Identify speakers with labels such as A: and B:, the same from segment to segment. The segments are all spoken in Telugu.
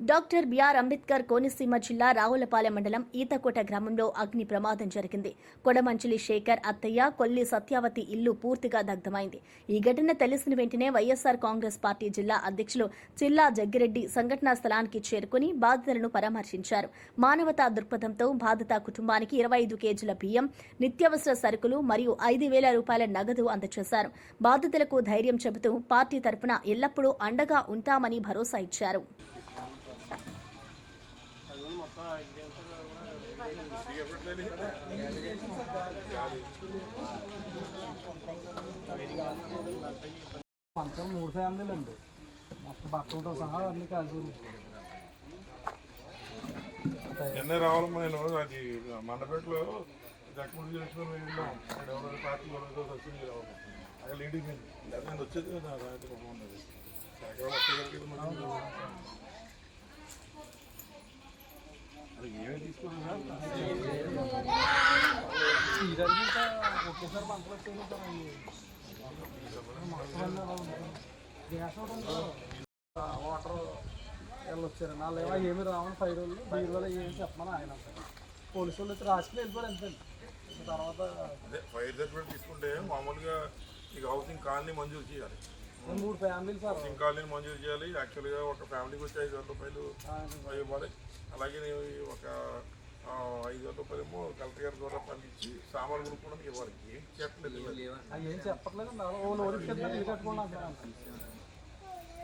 A: డాక్టర్ బిఆర్ అంబేద్కర్ కోనసీమ జిల్లా రావులపాలెం మండలం ఈతకోట గ్రామంలో అగ్ని ప్రమాదం జరిగింది. కొడమంచిలి శేఖర్ అత్తయ్య కొల్లి సత్యావతి ఇల్లు పూర్తిగా దగ్ధమైంది. ఈ ఘటన తెలిసిన వెంటనే వైఎస్సార్ కాంగ్రెస్ పార్టీ జిల్లా అధ్యక్షులు చిల్లా జగ్గిరెడ్డి సంఘటనా స్థలానికి చేరుకుని బాధితులను పరామర్శించారు. మానవతా దృక్పథంతో బాధిత కుటుంబానికి ఇరవై ఐదు కేజీల బియ్యం నిత్యావసర సరుకులు మరియు ఐదు వేల రూపాయల నగదు అందజేశారు. బాధితులకు ధైర్యం చెబుతూ పార్టీ తరపున ఎల్లప్పుడూ అండగా ఉంటామని భరోసా ఇచ్చారు.
B: మొత్తం మూడు ఫ్యామిలీలు అండి మొత్తం బట్టలతో సహా అన్ని కలిసి.
C: ఎన్నే రావాలమ్మా నేను? అది మండపేటలో దక్కుడు చేసుకుని వెళ్ళాం అక్కడ ఎవరో పార్టీ వాళ్ళతో వచ్చింది రావాలి. అక్కడ లీడింగ్ అయింది లేదా నేను వచ్చేది కదా రాత్రి ఒక ఉన్నది ఎక్కడ
B: వాటర్ వెళ్ళొచ్చారు వాళ్ళు ఏమో ఏమి రావని ఫైర్ రోజులు ఫైవ్ రోజులు ఏమి చెప్పమని ఆయన పోలీసు వాళ్ళు వచ్చి రాసుకుని వెళ్ళిపోయారు అంతే తర్వాత
C: అదే ఫైర్ సర్టిఫికేట్ తీసుకుంటే మామూలుగా ఇక హౌసింగ్ కాలనీ మంజూరు చేయాలి.
B: మూడు ఫ్యామిలీలు సార్.
C: హౌసింగ్ కాలనీ మంజూరు చేయాలి. యాక్చువల్గా ఒక ఫ్యామిలీకి వచ్చి ఐదు వేల రూపాయలు ఇవ్వాలి. అలాగే ఒక ఐదు వేల రూపాయలు ఏమో కలెక్టర్ గారి ద్వారా పంపించి సామాన్లు కొనుక్కోవడానికి ఇవ్వాలి. ఏం చెప్పలేదు
B: ఏం చెప్పట్లేదు.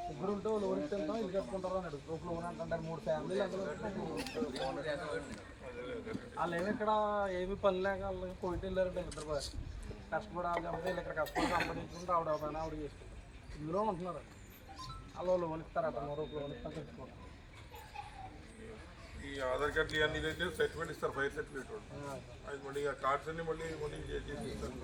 B: ముగ్గురు ఉంటే ఓ లోనికి వెళ్తాం ఇల్లు కట్టుకుంటారు అని అడుగుతారు ఒక లోన్ అంటారు. మూడు ఫ్యామిలీలు వాళ్ళు ఏమి ఇక్కడ ఏమి పని లేక వాళ్ళకి పోయిట్ వెళ్ళారంటే కూడా కష్టపడి వాళ్ళు చంపితే వీళ్ళు ఇక్కడ కష్టపడి సంపాదించుకుంటే ఆవిడ పని ఆవిడ చేసుకుంటారు ఇందులో ఉంటున్నారు. వాళ్ళు లోన్ ఇస్తారట మరో లోన్ ఇస్తాం తెచ్చుకోండి
C: ఈ ఆధార్ కార్డు ఇవన్నీ అయితే సర్టిఫికేట్ ఇస్తారు ఫైర్ సర్టిఫికేట్ అది మళ్ళీ ఆ కార్డ్స్ అన్ని మళ్ళీ మళ్ళీ చేసి ఇస్తారు.